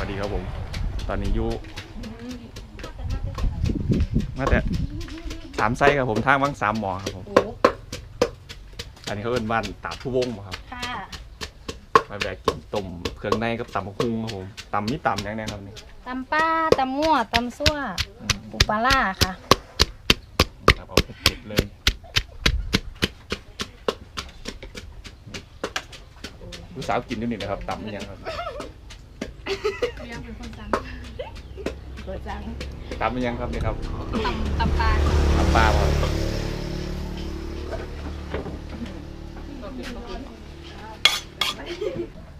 วัสดีครับผม ตอนนี้อยูมาแต่สามไซส์ครับผมทางวังสามหมอครับผม โอ้อันนี้เขาเอิ้นบ้านตาดผู้วงบ่ครับ ค่ะมาแบกกินต้มเครื่องในกับตำบักหุ่งครับผมตำมีตำอย่างแน่ครับนี่ตำป้าตำมั่วตำซั่วอืมปูปลาล่าค่ะ ครับเอาเผ็ดๆเลยลูกสาวกินด้วยนี่นะครับตำนี่ยังครับ ยังเป็นคนจันเกิดจังตำนี่ยังครับนี่ครับตำตำปลาตำปลาบ่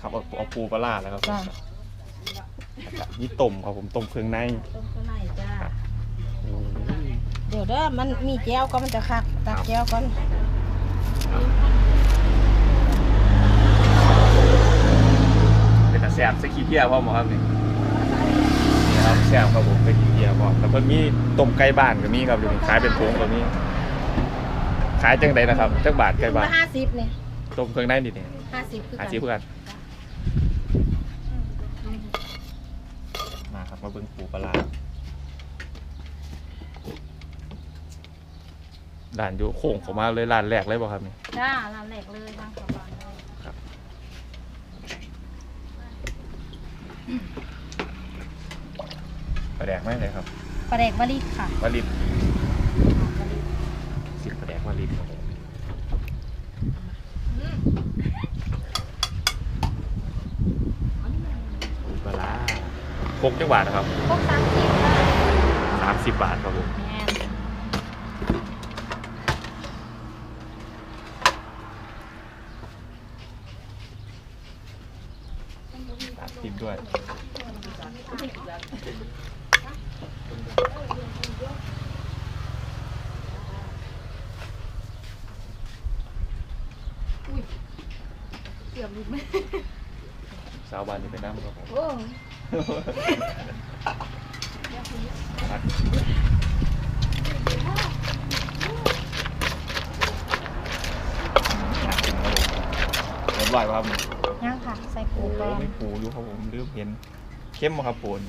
ครับเอาเอาปูปลาร้าแล้วครับจ้านี่ต้มครับผมต้มเครื่องในต้มข้างในจ้าโอ้ยเดี๋ยวเด้อมันมีแก้วก็มันจะคักตักแก้วก่อนเป็นตาแซ่บสกีเทียพ่อหมอครับนี่นี่ ครับแซ่บครับผมสกีเทียพ่อแล้วเพิ่นมีต้มไก่บ้านก็มีครับอยู่นี่ขายเป็นถุงก็มีขายจังไดนะครับจักบาทไก่บ้านห้าสิบเนี่ยต้มเครื่องในนี่นี่ห้าสิบคือหากันซื้อเพื่อนมาครับมาเบิ่งปูปลาร้าด่านอยู่โค้งเข้ามาเลยร้านแรกเลยบ่ครับนี่จ้าร้านแรกเลยทางสวรรค์เลย ปลาแดกไหมเลยครับปลาแดกบะลิกค่ะวาลิบสิบปลาแดกวาลิบครับผมปูปลาร้าพกจังหวัดนะครับ พวกสามสิบค่ะ สามสิบบาทครับผม แมน สามสิบด้วย เกือบหลุดไหมสาวบานนี่ไปน้ำครับผมโอ้เรียบร้อยป่ะครับย่างค่ะ ใส่ปูโอ้ก่อนไม่ปูอยู่ครับผมลืมเห็นเข้มบ่ครับปูน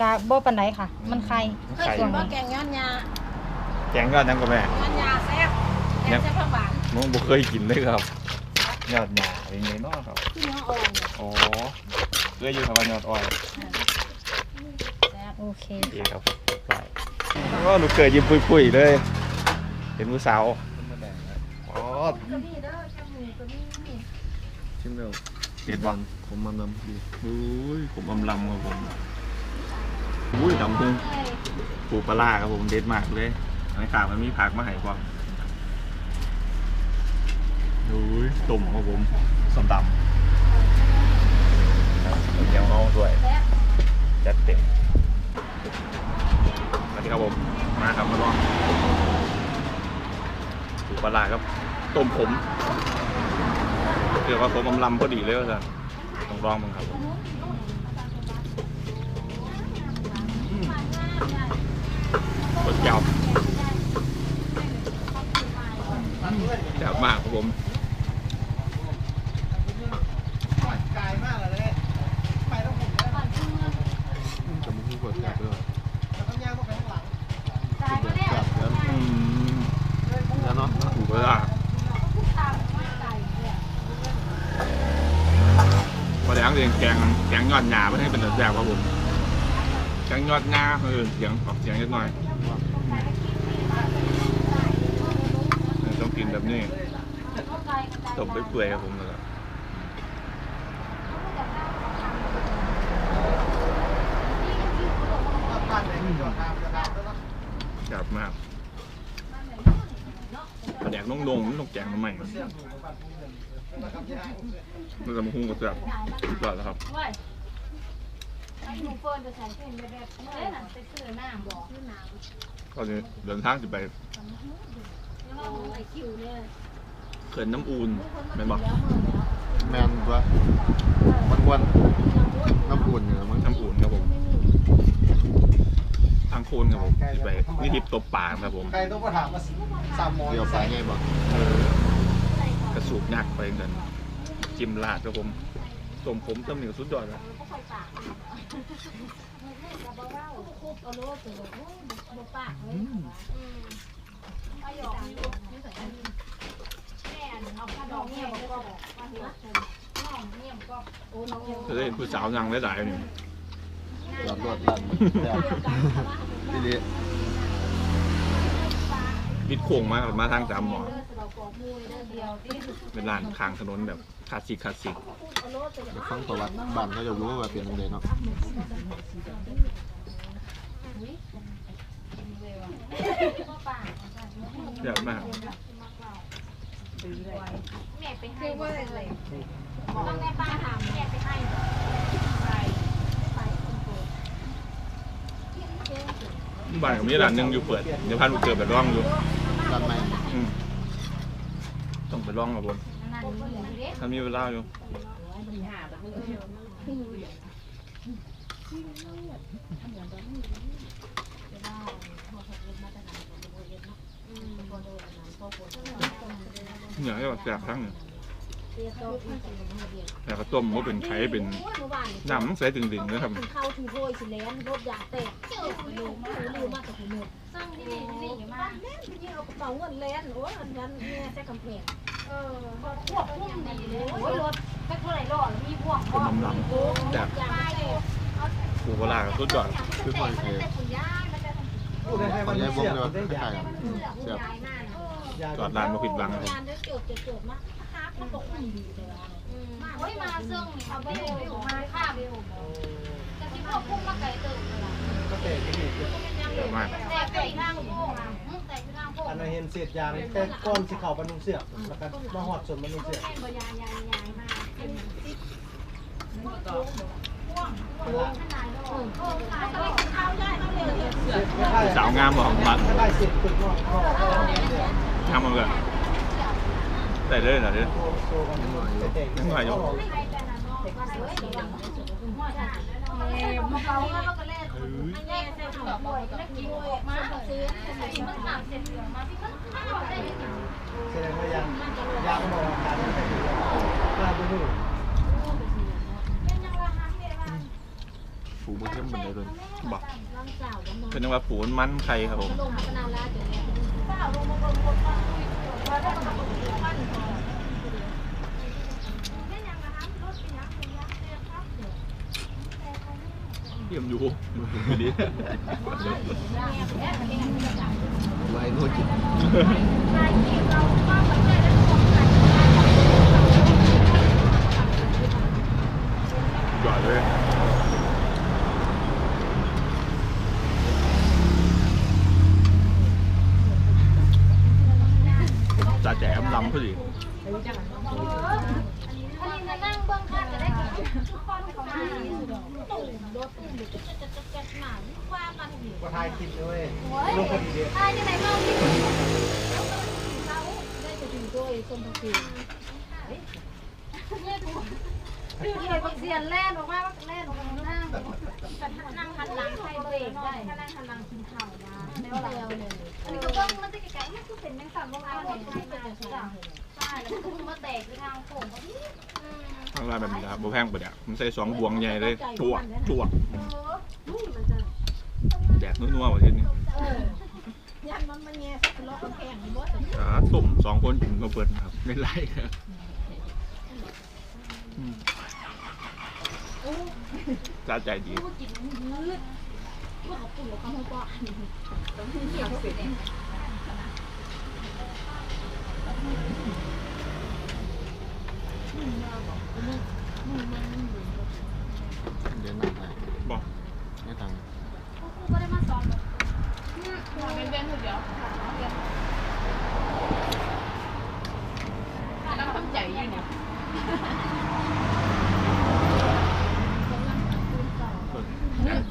กะโบปันไดค่ะ มันไข่มันเคยไข่กินบ่แกงย้อนยาแกงยอดยังก็แม่ย้อนยาแซ่บแกงแซ่บผักหวานมึงบ่เคยกินเลยครับ ยอดหยาอย่างนี้เนาะครับที่เนื้ออ่อนอ๋อเคยอยู่ครับว่ายอดอ้อยแซ่บโอเคโอเคครับไปก็หนูเกิดยิ้มปุยๆเลย เห็นมือสาวอ๋อชิมเร็วเด็ดบังผมมันน้ำดีอุ้ยผมอำลำครับผมอุ้ยดำพึ่งปูปลาร้าครับผมเด็ดมากเลยในขามันมีผักมาให้กว่างอุ้ย ตุ่มครับผมสมตำครับเดี๋ยวเอาด้วยจัดเต็มสวัสดีครับผมมาครับมาลองปูปลาร้าครับต้มผมเรียกว่าผมอำลำพอดีเลยว่าสันต้องลองมั้งครับผมรสจับจับมากครับผม จะมุ้งกดแซ่บด้วย จ่ายมาเนี่ย แซ่บแล้ว อืม แล้วเนาะ ถูกเวลาพอแดงเรียงแกงแกง ยอดหยาไม่ให้เป็นรสแซ่บครับผมแกงยอดงาเออเสียงออกเสียงนิดหน่อยเออต้องกินแบบนี้ต้มไปเปื่อยๆครับผมแล้วก็จับมากปลาแดกน้องลงๆต้องแกงมาใหม่มันจะมาหุ้งกับเสือกยอดแล้วครับ หนูเฟิร์นจะใส่เส้นแบบแบบเอ้ยน่ะไปซื้อน้ำบอกซื้อน้ำก็จะเดินทางจะไปแล้วเราใส่คิวเนี่ยเขื่อนน้ำอูนเป็นบอกแมนตัวมันวนน้ำอุ่นอยู่แล้วมั้งน้ำอูนครับผมทางโคนครับผมจะไปนี่ทิพย์ตบปากครับผมใครต้องมาถามมาสามโมงเดี๋ยวไปไงบ่เออกระสูบยักษ์ไปกันจิ้มลาดครับผม ตต้มผมต้มเหนียวสุดยอดแล้วก็ค่อยปากกับเบาๆคุบเอาโลดตัวบ่ปากเลยอืมเอาหยอกอยู่นี่สัญญาณแม่เอาผ้าดอกเงียบก็ว่าหัวน้องเงียบก็โอ้น้องเงียบจะได้เห็นผู้สาวนั่งหลายๆนี่ยอดรวดลั่นแบบทีนี้ บิดโค้งมามาทางสามหมอเด้อสำหรับปอกมูเด้อเดียวที่เป็นร้านข้างถนนแบบคลาสสิกคลาสสิกเอาโลดตัวเดี๋ยวฟังประวัติบ้านเขาจะรู้ว่าเป็นยังไงเนาะเยอะมากแม่ไปให้ว่าอะไรต้องแม่ป้าถามแม่ไปให้ไปไปคนโต บ้านก็มีร้านหนึงอยู่เปิดเดี๋ยวพันบุกเกิดไปร่องอยู่ร้านใหม่อืมต้องไปร่องมาบนนั่นนี่เด็กถ้ามีเวลาอยู่เนี่ยก็แสบทั้งเนี่ย แต่ก็ต้มว่าเป็นไข่เป็นน้ำมันใสตึงๆนะครับเข้าถูโวยสิแลนรถยางแตกเจ้าลืมลืมมากกับคุณซึ่งที่นี่นี่อยู่มาแม่ไปยิงเอากระเป๋าเงินแลนโอ้อันนั้นแม่ใส่กำแพงเออควบคุมดีเลยโอ้ยรถไม่เท่าไหร่หรอกมีพวกเป็นน้ำลำจากยางแตกปูปลาร้าก็สุดยอดคือคอยเทคุณย่ามันจะพูดได้ให้คมันนยายบงเสียบเลยว่าได้คยาล้ายๆกันเสียบยาจอดร้านมาผิดหวังเลย งานได้จบจะจบมาครับมันตกมันดีเลยมาเฮ้ยมาซึ่งเอาไปอยู่มาข้ามจะคิดว่าพุ่งมาไกลตื่นเลยล่ะก็เตะที่นี่เยอะมากแต่ไปทางโค้งแต่ไปทางโค้งอันนั้นเห็นเศษยางแต่ก้อนสีขาวบรรลุเสียบแล้วก็มาหอดส่วนบรรลุเสียบแค่บยายายามบเวลาขนาดโค้งโค้งขายก็ไม่เข้าได้ต้องเร็วเลยเศษไม่ได้สาวงามบอก ได้เศษตึกนอกนอกงามมากเลยได้เลยเหรอเนี่ยโซโซกันเตะยังไงอยู่ใครแต่องมาสวยระวังว่าซื้อกินมันขาดเสร็จเหลือมาพี่ก็ข้าได้ยังไงแสดงว่ายางมองการไม่ได้อยู่กล้าไปดูเป็นยังว่าฮักเนี่ยว่าผูมันเข้มเหมือนเดิมบอกเลำนองเป็นจังหวะปูนมันไข่ครับผม ลงมาขนาดละเดี๋ยวนี้เปล่าลงมาบนบนบ้านว่าได้มาบนบ้านก่อนเป็นยังว่าฮักรถเป็นยังเป็นยังเป็นครับเดี๋ยวเยี่ยมอยู่ดีไว้นู่นจิต หยอดเลยจ่าแจ๋มลำพอดี อันนี้นั่งเบื้องข้างจะได้กินทุกคนเขามาตุ่มรถตุ่มจะจะจะจะหนาว่ามันอยู่ ก็ทายคิดเลยโอ้ยลงพอดีเดียวตายที่ไหนเมาที่เขาได้จะถึงตัวส้มผักชีเนี่ยดูคือเลยบักเสียนแล่นออกมาบักแล่นออกมานั่งแต่นั่งหันหลังใครเบรกได้ถ้านั่งหันหลังกินข้าวนะแล้วแล้วเลยอันนี้ก็ต้องมันจะไกลๆมันคือเป็นแมงสันลงมาเลยใช่ไหมใช่แล้วก็มาแตกคือทางโค้งก็นี่ทางร้านแบบนี้นะครับโบแพงปะเนี่ยผมใส่สองบวงใหญ่เลยจวกจวก แดกนัวๆประเทศนี้ยันมันมันแง่สักล้อแข่งบ่อ่าตุ่มสองคนถึงมาเปิดนะครับไม่ไล่ครับจ้าใจดีกินยืดว่าเขาปุ่นแล้วเขาไม่ป้อนต้องเหี่ยวเสร็จเอง เดี๋ยวนั่งได้ บอก ไม่ตัง กูก็ได้มาสอน เป็นเดือนเดียวนั่งทำใจอยู่เนี่ย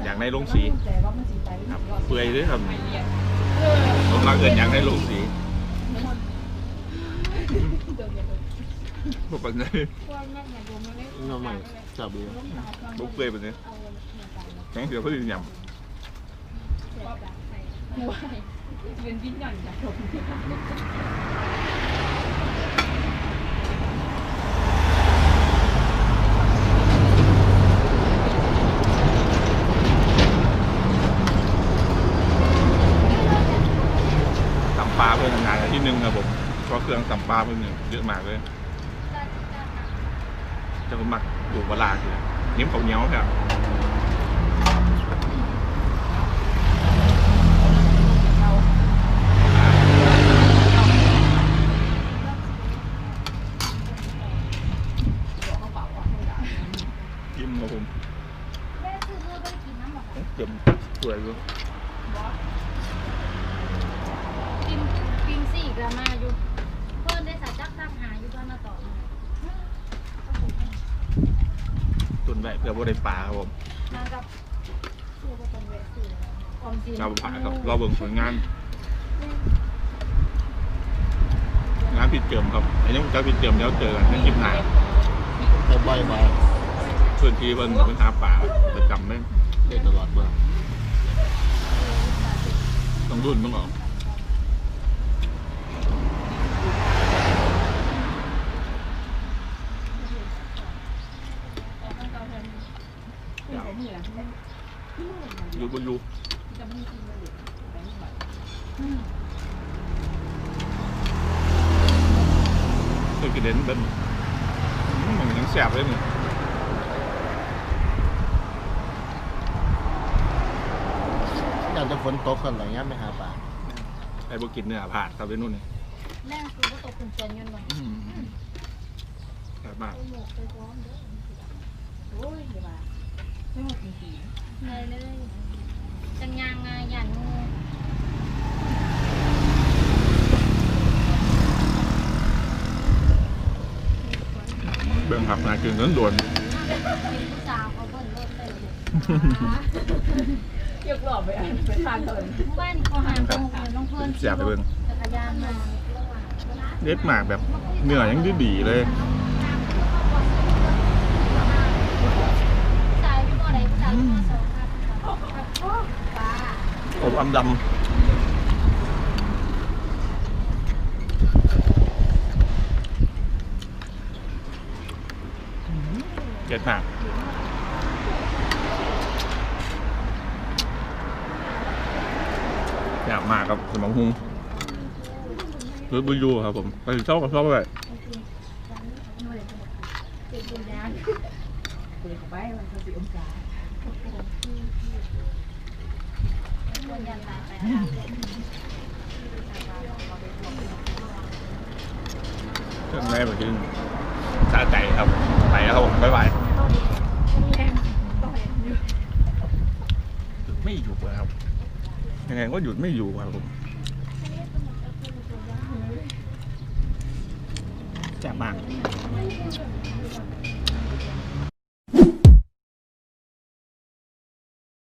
อยาก ในลงสีครับเปื่อยด้วยครับผมรักเกินอยากในลงสีบอกแบบนี้น้องใหม่จับดีบุกเปื่อยแบบนี้แข็งเสียวเขาดินยำเป็นวิญญาณจากผม 30 nghìn chuyện mạc đấy. Cho cái mặt đủ và lạc nhếm không nhéo kìa ออมสินเราผ่าครับเราเบิ่งผลงาน งานผิดเจิมครับไอ้นี่มันจะผิดเจิมแล้วเจอกันในคลิปหน้าแต่บ่อยมาส่วนที่เพิ่นเพิ่นหาป่าประจำเลยได้ตลอดเบื่อต้องรุ่นต้องออกอยู่บนอยู่ เคยกินเด่นเป็นอืมมันยังแสบเลยนี่อยากจะฝนตกกันอะไรเงี้ยไม่หาปลาไอ้พวกกินเนื้อผาดครับไอ้นู่นนี่แม่ซื้อก็ตกเป็นเจนเงินบ่อืมแซ่บมากโอ้ยเดี๋ยวมาไม่หมดจริงเลยเลย จังยางงาหยันงูเบิ่งครับนากินเงินด่วนเป็นผู้สาวเขาเบิ่นรถไปเลยๆเกี่ยวกรอบไปอะไปทานเถินเมื่อวานเขาหาตรงเลยน้องเพื่อนเสียบไปเบิ่งจักรยานมาเด็ดมากแบบเนื้อยังดีดีๆเลย ผู้ชายพี่บ่ได้ผู้ชายพี่บ่สองครับโอ้ปลาดำเด็ดมากอยากมากครับสมองหุงรถบุญยูครับผมไปชอบกับชอบเลยเป็นบุญญาณคุยกับไปมันจะสิองศา บุญญาณตายไป เครื่องแม่แบบนี้สะใจครับ ไปแล้วครับผมบ๊ายบายไม่อยู่เลยครับ ยังไงก็หยุดไม่อยู่ครับผมแจ่บมาก